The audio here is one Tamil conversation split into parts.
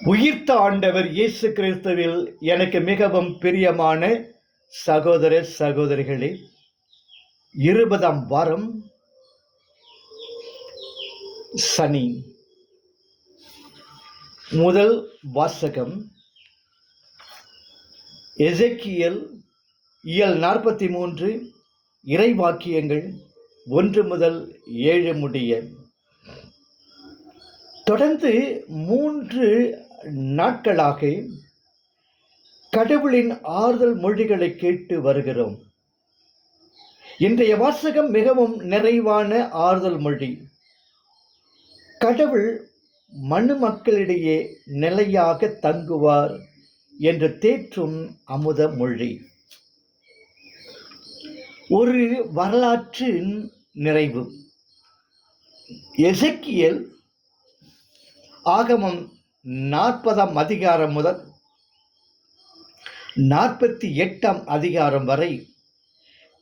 உயிர்த்த ஆண்டவர் இயேசு கிறிஸ்துவில் எனக்கு மிகவும் பிரியமான சகோதர சகோதரிகளே இருபதாம் வாரம் சனி. முதல் வாசகம் எசக்கியல் இயல் நாற்பத்தி மூன்று இறைவாக்கியங்கள் ஒன்று முதல் ஏழு முடிய. தொடர்ந்து மூன்று நாட்களாக கடவுளின் ஆறுதல் மொழிகளை கேட்டு வருகிறோம். இன்றைய வாசகம் மிகவும் நிறைவான ஆறுதல் மொழி. கடவுள் மனு மக்களிடையே நிலையாக தங்குவார் என்று தேற்றும் அமுத மொழி. ஒரு வரலாற்றின் நிறைவு. எசக்கியல் ஆகமம் நாற்பதாம் அதிகாரம் முதல் நாற்பத்தி எட்டாம் அதிகாரம் வரை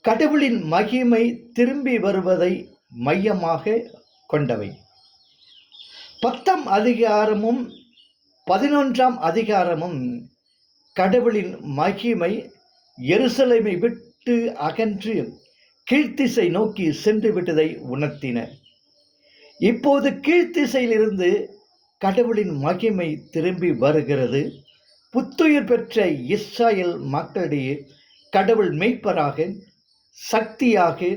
கடவுளின் மகிமை திரும்பி வருவதை மையமாக கொண்டவை. பத்தாம் அதிகாரமும் பதினொன்றாம் அதிகாரமும் கடவுளின் மகிமை எருசலேமை விட்டு அகன்று கீழ்த்திசை நோக்கி சென்று விட்டதை உணர்த்தின. இப்போது கீழ்த்திசையிலிருந்து கடவுளின் மகிமை திரும்பி வருகிறது. புத்துயிர் பெற்ற இஸ்ராயல் மக்களிடையே கடவுள் மெய்ப்பராக சக்தியாக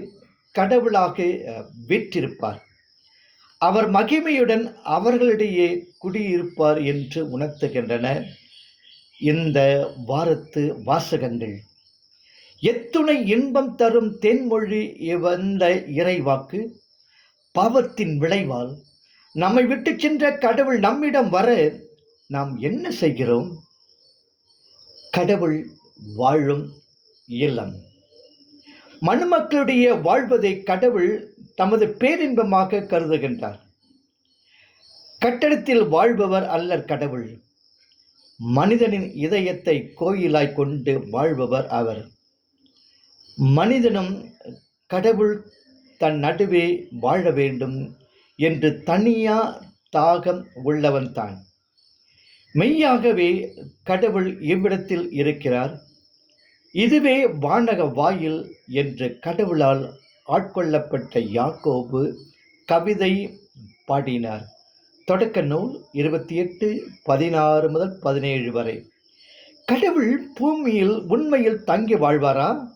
கடவுளாக விற்றிருப்பார் வீற்றிருப்பார். அவர் மகிமையுடன் அவர்களிடையே குடியிருப்பார் என்று உணர்த்துகின்றன. இந்த வாரத்து வாசகங்கள். எத்துணை இன்பம் தரும் தென்மொழி வந்த இறைவாக்கு பாவத்தின் விளைவால் நம்மை விட்டு சென்ற கடவுள் நம்மிடம் வர நாம் என்ன செய்கிறோம்? கடவுள் வாழும் இல்லம். மனுமக்களுடைய வாழ்வதை கடவுள் தமது பேரின்பமாக கருதுகின்றார். கட்டடத்தில் வாழ்பவர் அல்லர் கடவுள். மனிதனின் இதயத்தை கோயிலாய் கொண்டு வாழ்பவர் அவர். மனிதனும் கடவுள் தன் நடுவே வாழ வேண்டும் என்று தனியா தாகம் உள்ளவன்தான் மெய்யாகவே கடவுள் இவ்விடத்தில் இருக்கிறார்? இதுவே வானக வாயில் என்று கடவுளால் ஆட்கொள்ளப்பட்ட யாக்கோபு கவிதை பாடினார். தொடக்க நூல் இருபத்தி எட்டு பதினாறு முதல் பதினேழு வரை. கடவுள் பூமியில் உண்மையில் தங்கி வாழ்வாரா?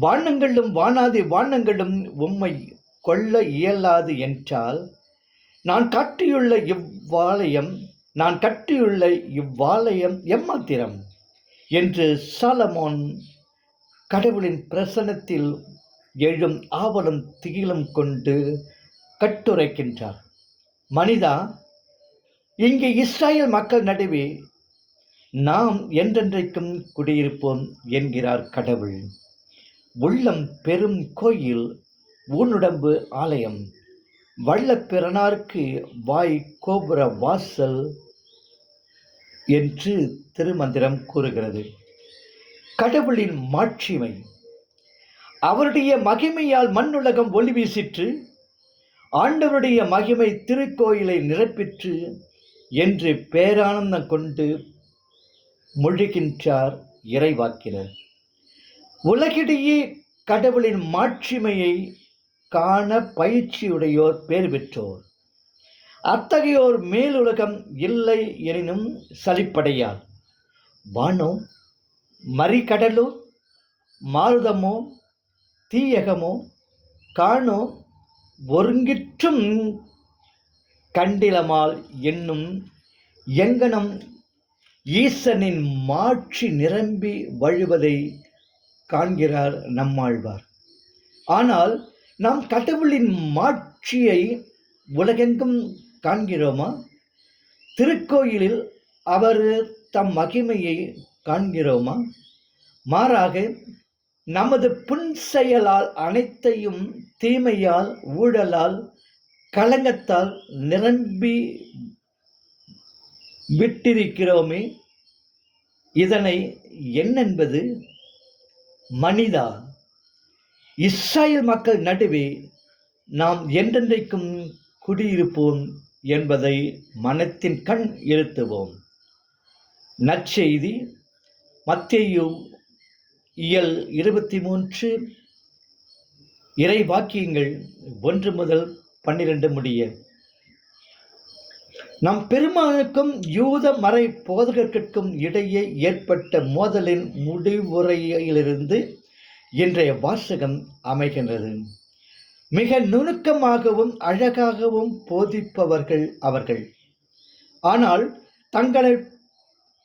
வானங்களும் வானாதி வானங்களும் உம்மை கொள்ள இயலாது என்றால் நான் கட்டியுள்ள இவ்வாலயம் நான் கட்டியுள்ள இவ்வாலயம் எம்மாத்திரம்? என்று சாலமோன் கடவுளின் பிரசனத்தில் எழும் ஆவலும் திகிலும் கொண்டு கட்டுரைக்கின்றார். மனிதா இங்கே இஸ்ராயல் மக்கள் நடுவே நாம் என்றென்றைக்கும் குடியிருப்போம் என்கிறார் கடவுள். உள்ளம் பெரும் கோயில் ஊனுடம்பு ஆலயம். வள்ளப்பிறனார்க்கு வாய் கோபுர வாசல் என்று திருமந்திரம் கூறுகிறது. கடவுளின் மாட்சிமை. அவருடைய மகிமையால் மண்ணுலகம் ஒளி வீசிற்று. ஆண்டவருடைய மகிமை திருக்கோயிலை நிரப்பிற்று என்று பேரானந்தம் கொண்டு மொழிகின்றார் இறைவாக்கினர். உலகிடையே கடவுளின் மாட்சிமையை காண பயிற்சியுடையோர் பேர் பெற்றோர். அத்தகையோர் மேலுலகம் இல்லை எனினும் சலிப்படையார். வானோ மறிகடலோ மாருதமோ தீயகமோ காணோ ஒருங்கிற்றும் கண்டிலமால் என்னும் எங்கனம் ஈசனின் மாட்சி நிரம்பி வழுவதை காண்கிறார் நம்மாழ்வார். ஆனால் நாம் கடவுளின் மாட்சியை உலகெங்கும் காண்கிறோமா? திருக்கோயிலில் அவர் தம் மகிமையை காண்கிறோமா? மாறாக நமது புன்செயலால் அனைத்தையும் தீமையால் ஊழலால் கலங்கத்தால் நிரம்பி விட்டிருக்கிறோமே. இதனை என்னென்பது? மனிதா. இஸ்ராயல் மக்கள் நடுவே நாம் என்றென்றைக்கும் குடியிருப்போம் என்பதை மனத்தின் கண் எழுத்துவோம். நற்செய்தி மத்தேயு இயல் இருபத்தி மூன்று இறை வாக்கியங்கள் ஒன்று முதல் பன்னிரண்டு முடிய. நம் பெருமானுக்கும் யூத மறை போதகர்க்கும் இடையே ஏற்பட்ட மோதலின் முடிவுரையிலிருந்து இன்றைய வாசகம் அமைகின்றது. மிக நுணுக்கமாகவும் அழகாகவும் போதிப்பவர்கள் அவர்கள். ஆனால் தங்களை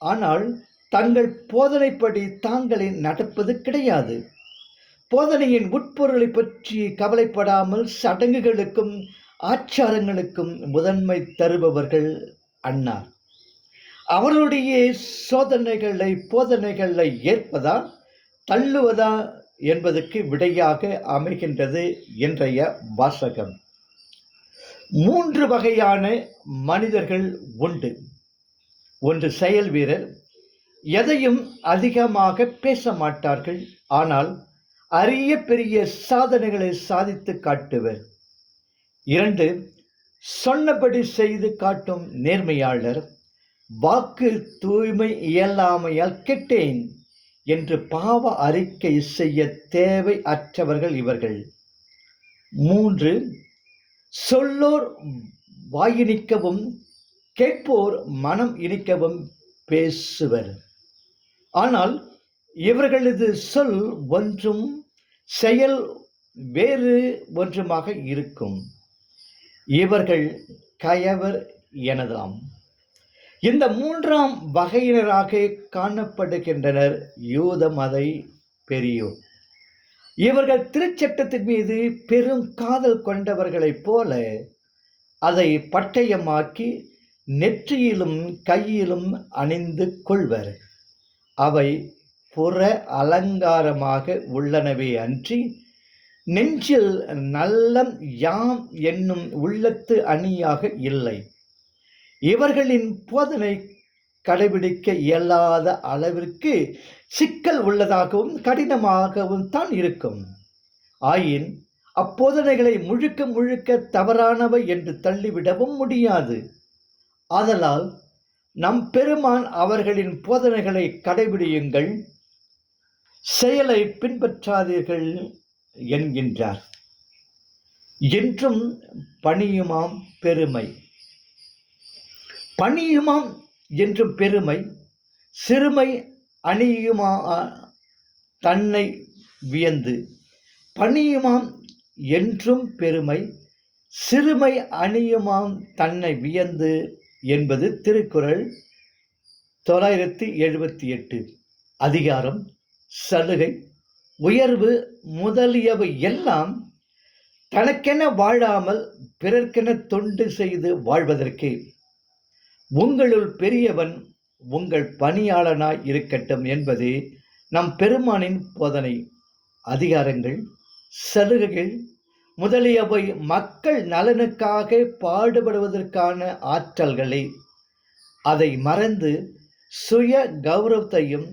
ஆனால் தங்கள் போதனைப்படி தாங்களே நடப்பது கிடையாது. போதனையின் உட்பொருளை பற்றி கவலைப்படாமல் சடங்குகளுக்கும் ஆச்சாரங்களுக்கும் முதன்மை தருபவர்கள் அன்னார் அவருடைய சோதனைகளை போதனைகளை ஏற்பதா தள்ளுவதா என்பதற்கு விடையாக அமைகின்றது இன்றைய வாசகம். மூன்று வகையான மனிதர்கள் உண்டு. ஒன்று செயல் வீரர். எதையும் அதிகமாக பேச மாட்டார்கள். ஆனால் அரிய பெரிய சாதனைகளை சாதித்து காட்டுவர். இரண்டு சொன்னபடி செய்து காட்டும் நேர்மையாளர். வாக்கு தூய்மை இயலாமையால் கெட்டேன். என்று பாவ அறிக்கை செய்ய தேவை அற்றவர்கள் இவர்கள். மூன்று சொல்லோர் வாயினிக்கவும் கேட்போர் மனம் இனிக்கவும் பேசுவர். ஆனால் இவர்களது சொல் ஒன்றும் செயல் வேறு ஒன்றுமாக இருக்கும். இவர்கள் கயவர் எனதாம் இந்த மூன்றாம் வகையினராக காணப்படுகின்றனர். யூத மதை பெரியோர். இவர்கள் திருச்சட்டத்தின் மீது பெரும் காதல் கொண்டவர்களைப் போல அதை பட்டயமாக்கி நெற்றியிலும் கையிலும் அணிந்து கொள்வர். அவை புற அலங்காரமாக உள்ளனவே அன்றி நெஞ்சில் நல்லம் யாம் என்னும் உள்ளத்து அணியாக இல்லை. இவர்களின் போதனை கடைபிடிக்க இயலாத அளவிற்கு சிக்கல் உள்ளதாகவும் கடினமாகவும் தான் இருக்கும். ஆயின் அப்போதனைகளை முழுக்க முழுக்க தவறானவை என்று தள்ளிவிடவும் முடியாது. ஆதலால் நம் பெருமான் அவர்களின் போதனைகளை கடைபிடியுங்கள் செயலை பின்பற்றாதீர்கள் என்கின்றார். என்றும் பணியுமாம் பெருமை. பணியுமாம் என்றும் பெருமை சிறுமை அணியுமா தன்னை வியந்து. பணியுமாம் என்றும் பெருமை சிறுமை அணியுமாம் தன்னை வியந்து என்பது திருக்குறள் தொள்ளாயிரத்தி எழுபத்தி எட்டு. அதிகாரம் சலுகை உயர்வு முதலியவை எல்லாம் தனக்கென வாழாமல் பிறர்க்கென தொண்டு செய்து வாழ்வதற்கு உங்களுள் பெரியவன் உங்கள் பணியாளனாய் இருக்கட்டும் என்பதே நம் பெருமானின் போதனை. அதிகாரங்கள் சலுகைகள் முதலியவை மக்கள் நலனுக்காக பாடுபடுவதற்கான ஆற்றல்களை. அதை மறந்து சுய கௌரவத்தையும்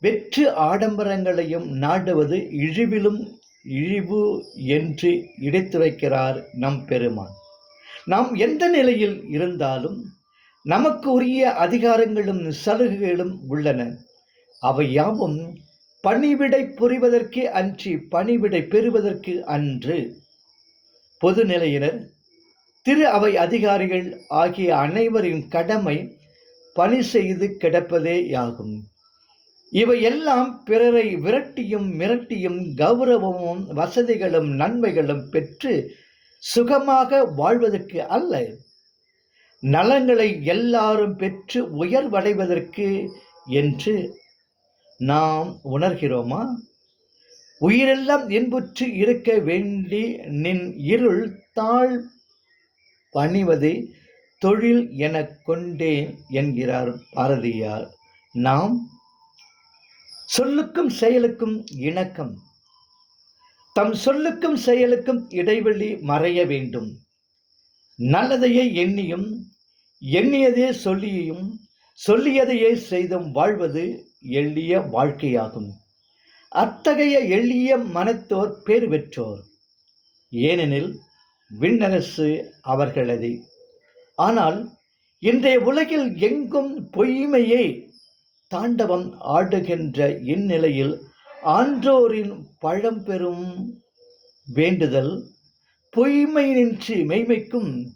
வெற்று ஆடம்பரங்களையும் நாடுவது இழிவிலும் இழிவு என்று இடைத்துரைக்கிறார் நம் பெருமான். நாம் எந்த நிலையில் இருந்தாலும் நமக்கு உரிய அதிகாரங்களும் சலுகைகளும் உள்ளன. அவை யாவும் பணிவிடை புரிவதற்கு அன்றி பணிவிடை பெறுவதற்கு அன்று. பொதுநிலையினர் திரு அவை அதிகாரிகள் ஆகிய அனைவரின் கடமை பணி செய்து கிடப்பதேயாகும் இவையெல்லாம் பிறரை விரட்டியும் மிரட்டியும் கௌரவமும் வசதிகளும் நன்மைகளும் பெற்று சுகமாக வாழ்வதற்கு அல்ல. நலங்களை எல்லாரும் பெற்று உயர்வடைவதற்கு என்று நாம் உணர்கிறோமா? உயிரெல்லாம் என்புற்று இருக்க வேண்டி நின் இருள் தாழ் பணிவதை தொழில் எனக் கொண்டேன் என்கிறார் பாரதியார். நாம் சொல்லுக்கும் செயலுக்கும் இணக்கம். தம் சொல்லுக்கும் செயலுக்கும் இடைவெளி மறைய வேண்டும். நல்லதையே எண்ணியும் எண்ணியதே சொல்லியும் சொல்லியதையே செய்தும் வாழ்வது எளிய வாழ்க்கையாகும். அத்தகைய எளிய மனத்தோர் பேர் பெற்றோர். ஏனெனில் விண்ணரசு அவர்களது. ஆனால் இன்றைய உலகில் எங்கும் பொய்மையே தாண்டவம் ஆடுகின்ற இந்நிலையில் ஆன்றோரின் பழம்பெரும் வேண்டுதல் பொய்மை நின்று மெய்மைக்கும்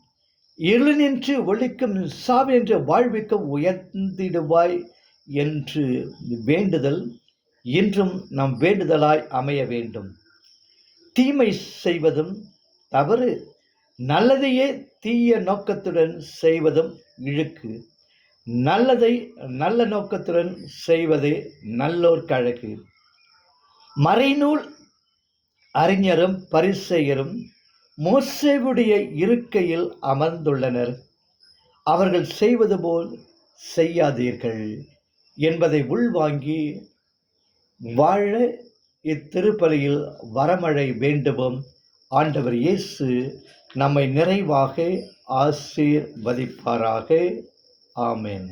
இருளினின்று ஒளிக்கும் என்ற வாழ்விக்கும் உயர்ந்திடுவாய் என்று வேண்டுதல். இன்றும் நம் வேண்டுதலாய் அமைய வேண்டும். தீமை செய்வதும் தவறு. நல்லதையே தீய நோக்கத்துடன் செய்வதும் இழுக்கு. நல்லதை நல்ல நோக்கத்துடன் செய்வதே நல்லோர் கழகு. மறைநூல் அறிஞரும் பரிசெயரும் மோசேவுடைய இருக்கையில் அமர்ந்துள்ளனர். அவர்கள் செய்வது போல் செய்யாதீர்கள் என்பதை உள்வாங்கி வாழ இத்திருப்பலியில் வரமழை வேண்டுவோம். ஆண்டவர் இயேசு நம்மை நிறைவாக ஆசீர்வதிப்பாராக. ஆமேன்.